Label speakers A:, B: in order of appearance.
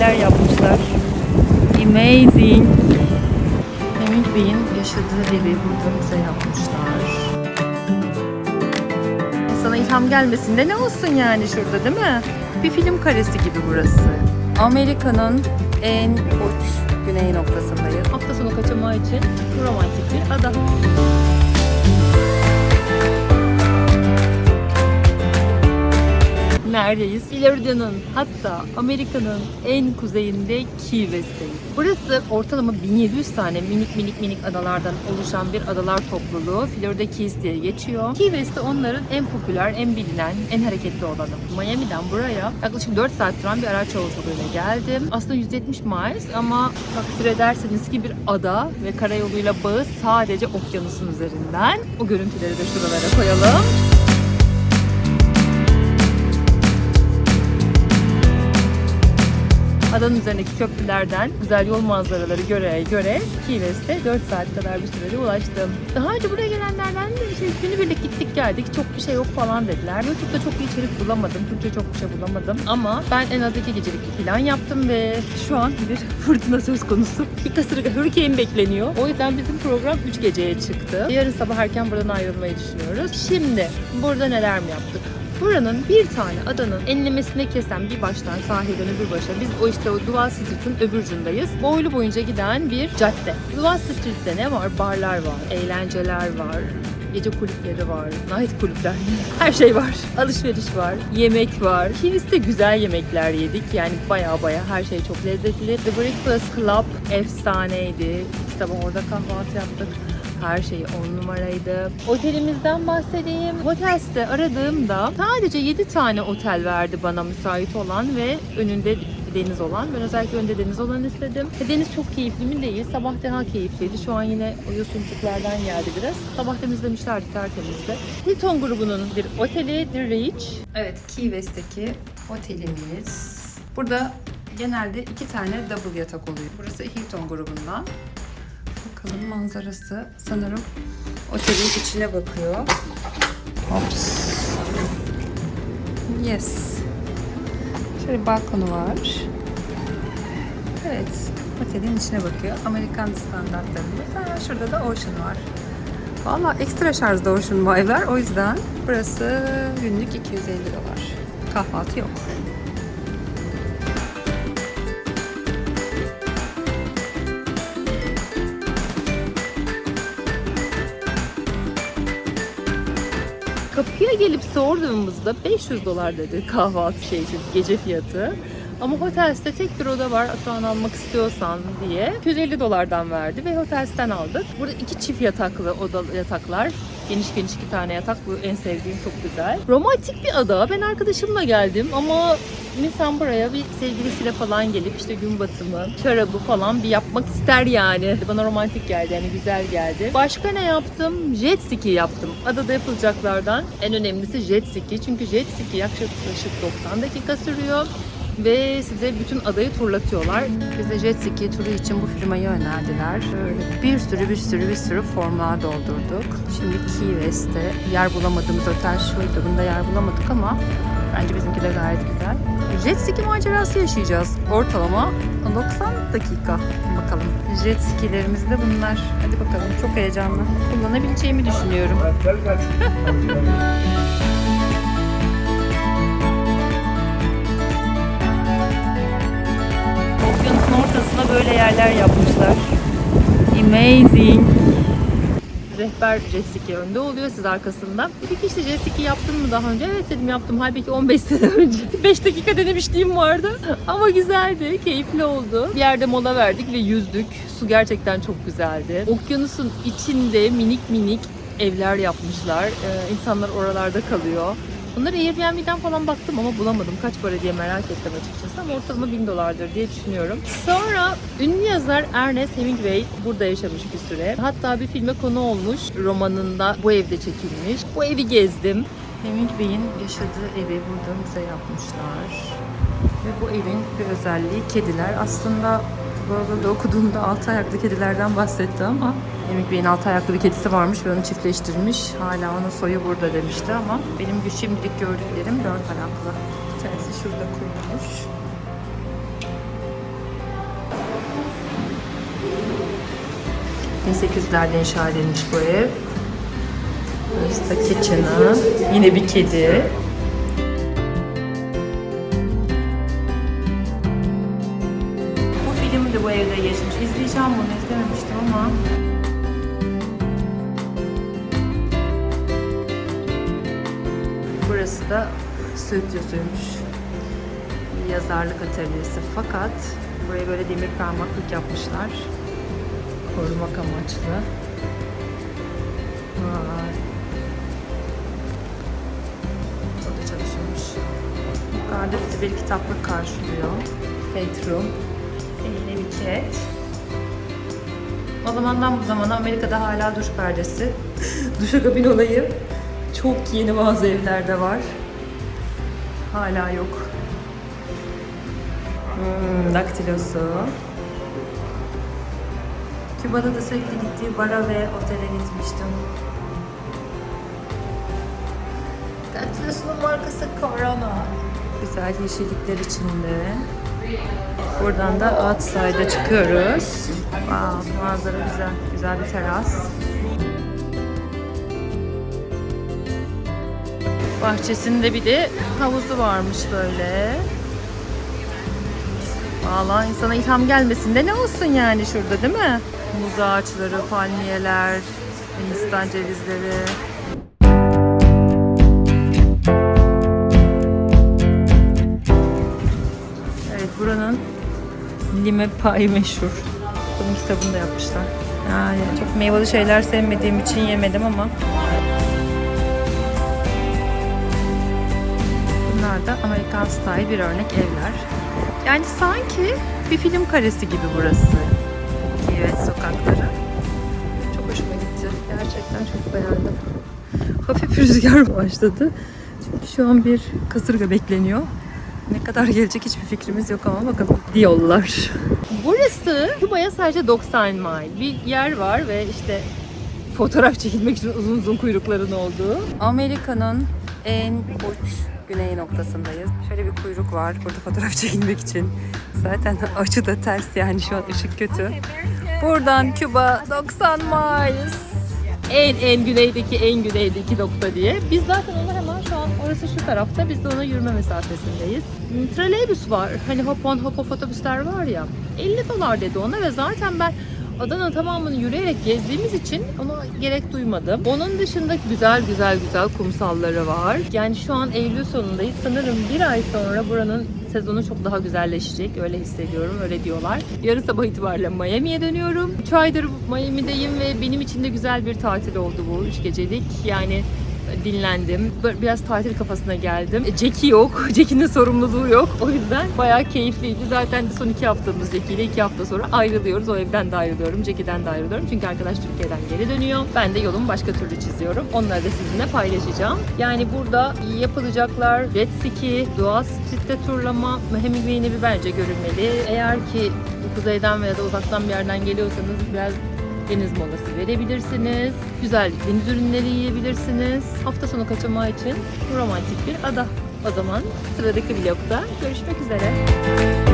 A: yerler yapmışlar. Amazing. Heming Bey'in yaşadığı evi burada bize yapmışlar. Sana ilham gelmesin de ne olsun yani şurada değil mi? Bir film karesi gibi burası. Amerika'nın en uç güney noktasındayız. Hafta sonu kaçamağı için romantik bir ada. Neredeyiz? Florida'nın hatta Amerika'nın en kuzeyinde Key West'teyiz. Burası ortalama 1700 tane minik minik minik adalardan oluşan bir adalar topluluğu. Florida Keys diye geçiyor. Key West de onların en popüler, en bilinen, en hareketli olanı. Miami'den buraya yaklaşık 4 saat süren bir araç yolculuğuyla geldim. Aslında 170 miles ama takdir ederseniz ki bir ada ve karayoluyla bağı sadece okyanusun üzerinden. O görüntüleri de şuralara koyalım. Adanın üzerindeki köprülerden güzel yol manzaraları göre göre Key West'e 4 saat kadar bir sürede ulaştım. Daha önce buraya gelenlerden de şey, günübirlik gittik geldik çok bir şey yok falan dediler. YouTube'da çok iyi içerik bulamadım. Türkçe çok bir şey bulamadım. Ama ben en az iki gecelik bir plan yaptım ve şu an bir fırtına söz konusu. Bir kasırga, hurricane bekleniyor. O yüzden bizim program 3 geceye çıktı. Yarın sabah erken buradan ayrılmayı düşünüyoruz. Şimdi burada neler mi yaptık? Buranın bir tane adanın enlemesine kesen bir baştan sahilden öbür başa biz o işte o Duval Street'in öbür ucundayız. Boylu boyunca giden bir cadde. Duval Street'te ne var? Barlar var, eğlenceler var, gece kulüpleri var, night kulüpler, her şey var. Alışveriş var, yemek var. Kilis'te güzel yemekler yedik. Yani baya baya her şey çok lezzetli. The Breakfast Club efsaneydi. Sabah orada kahvaltı yaptık. Her şey on numaraydı. Otelimizden bahsedeyim. Hotels'te aradığımda sadece 7 tane otel verdi bana müsait olan ve önünde deniz olan. Ben özellikle önde deniz olan istedim. E, Deniz çok keyifli mi değil. Sabah daha keyifliydi. Şu an yine o yosunluklardan geldi biraz. Sabah temizlemişlerdi tertemizdi. Hilton grubunun bir oteli The Reach. Evet Key West'teki otelimiz. Burada genelde iki tane double yatak oluyor. Burası Hilton grubundan. Bakalım manzarası sanırım otelin içine bakıyor. Hops. Yes. Şöyle balkonu var. Evet. Otelin içine bakıyor. Amerikan standartlarında. Ha, şurada da Ocean var. Valla ekstra şarjda Ocean Vibe'lar. O yüzden burası günlük 250 dolar. Kahvaltı yok. Kapıya gelip sorduğumuzda 500 dolar dedi kahvaltı şeysiz gece fiyatı. Ama Hotels'te tek bir oda var şu almak istiyorsan diye 250 dolardan verdi ve Hotels'ten aldık. Burada iki çift yataklı oda yataklar. Geniş geniş iki tane yatak. Bu en sevdiğim çok güzel. Romantik bir ada. Ben arkadaşımla geldim ama insan buraya bir sevgilisiyle falan gelip işte gün batımı, şarabı falan bir yapmak ister yani. Bana romantik geldi yani güzel geldi. Başka ne yaptım? Jet ski yaptım. Adada yapılacaklardan en önemlisi jet ski. Çünkü jet ski yaklaşık 90 dakika sürüyor ve size bütün adayı turlatıyorlar. Bize jet ski turu için bu firmayı önerdiler. Böyle bir sürü bir sürü bir sürü formlar doldurduk. Şimdi Key West'te yer bulamadığımız otel şuydu. Bunda yer bulamadık ama bence bizimki de gayet güzel. Jet ski macerası yaşayacağız. Ortalama 90 dakika. Bakalım. Jet skilerimiz de bunlar. Hadi bakalım. Çok heyecanlı. Kullanabileceğimi düşünüyorum. Okyanusun ortasına böyle yerler yapmışlar. Amazing. Rehber ski önde oluyor siz arkasında. Dedi ki işte ski yaptın mı daha önce? Evet dedim yaptım. Halbuki 15 sene önce. 5 dakika denemişliğim vardı. Ama güzeldi, keyifli oldu. Bir yerde mola verdik ve yüzdük. Su gerçekten çok güzeldi. Okyanusun içinde minik minik evler yapmışlar. Ee, insanlar oralarda kalıyor. Bunları Airbnb'den falan baktım ama bulamadım. Kaç para diye merak ettim açıkçası ama ortalama 1000 dolardır diye düşünüyorum. Sonra ünlü yazar Ernest Hemingway burada yaşamış bir süre. Hatta bir filme konu olmuş. Romanında bu evde çekilmiş. Bu evi gezdim. Hemingway'in yaşadığı evi burada müze yapmışlar. Ve bu evin bir özelliği kediler. Aslında Google'da okuduğumda altı ayaklı kedilerden bahsetti ama Emik Bey'in altı ayaklı bir kedisi varmış ve onu çiftleştirmiş. Hala onun soyu burada demişti ama benim şimdilik gördüklerim dört ayaklı. Bir tanesi şurada kurulmuş. ...1800'lerde inşa edilmiş bu ev. Burası da kitchen'ı. Yine bir kedi. Bu filmi de bu evde geçmiş. İzleyeceğim bunu, izlememiştim ama... Burası da stüdyosuymuş. Yazarlık atölyesi. Fakat buraya böyle demir parmaklık yapmışlar. Korumak amaçlı. Vay. O da çalışıyormuş. Yukarıda bizi bir kitaplık karşılıyor. Bedroom. Yine bir cat. O zamandan bu zamana Amerika'da hala duş perdesi. Duşakabin olayı çok yeni bazı evlerde var. Hala yok. Hmm, daktilosu. Küba'da da sürekli gittiği bara ve otele gitmiştim. Daktilosunun markası Corona. Güzel yeşillikler içinde. Buradan da outside'a çıkıyoruz. Wow, manzara güzel. Güzel bir teras. Bahçesinde bir de havuzu varmış böyle. Valla insana ilham gelmesin de ne olsun yani şurada değil mi? Muz ağaçları, palmiyeler, Hindistan cevizleri. Evet buranın lime pie meşhur. Bunun kitabını da yapmışlar. Yani çok meyveli şeyler sevmediğim için yemedim ama. Bunlar da Amerikan style bir örnek evler. Yani sanki bir film karesi gibi burası. Evet sokakları. Çok hoşuma gitti. Gerçekten çok beğendim. Hafif rüzgar başladı. Çünkü şu an bir kasırga bekleniyor. Ne kadar gelecek hiçbir fikrimiz yok ama bakalım. Yollar. Burası Küba'ya sadece 90 mile. Bir yer var ve işte fotoğraf çekilmek için uzun uzun kuyrukların olduğu. Amerika'nın en uç güney noktasındayız. Şöyle bir kuyruk var burada fotoğraf çekilmek için. Zaten açı da ters yani şu an ışık kötü. Buradan Küba 90 miles. En en güneydeki en güneydeki nokta diye. Biz zaten ona hemen şu an orası şu tarafta. Biz de ona yürüme mesafesindeyiz. Trolleybüs var. Hani hop on hop off otobüsler var ya. 50 dolar dedi ona ve zaten ben Adana tamamını yürüyerek gezdiğimiz için ona gerek duymadım. Onun dışında güzel güzel güzel kumsalları var. Yani şu an Eylül sonundayız. Sanırım bir ay sonra buranın sezonu çok daha güzelleşecek. Öyle hissediyorum, öyle diyorlar. Yarın sabah itibariyle Miami'ye dönüyorum. 3 aydır Miami'deyim ve benim için de güzel bir tatil oldu bu. 3 gecelik. Yani dinlendim. Biraz tatil kafasına geldim. E, Jackie yok. Jackie'nin sorumluluğu yok. O yüzden bayağı keyifliydi. Zaten son iki haftamız Jackie ile iki hafta sonra ayrılıyoruz. O evden de ayrılıyorum. Jackie'den de ayrılıyorum. Çünkü arkadaş Türkiye'den geri dönüyor. Ben de yolumu başka türlü çiziyorum. Onları da sizinle paylaşacağım. Yani burada yapılacaklar jet ski, doğal site turlama, Hemingway'in evi bence görülmeli. Eğer ki kuzeyden veya da uzaktan bir yerden geliyorsanız biraz deniz molası verebilirsiniz. Güzel deniz ürünleri yiyebilirsiniz. Hafta sonu kaçamağı için romantik bir ada. O zaman sıradaki vlogda görüşmek üzere.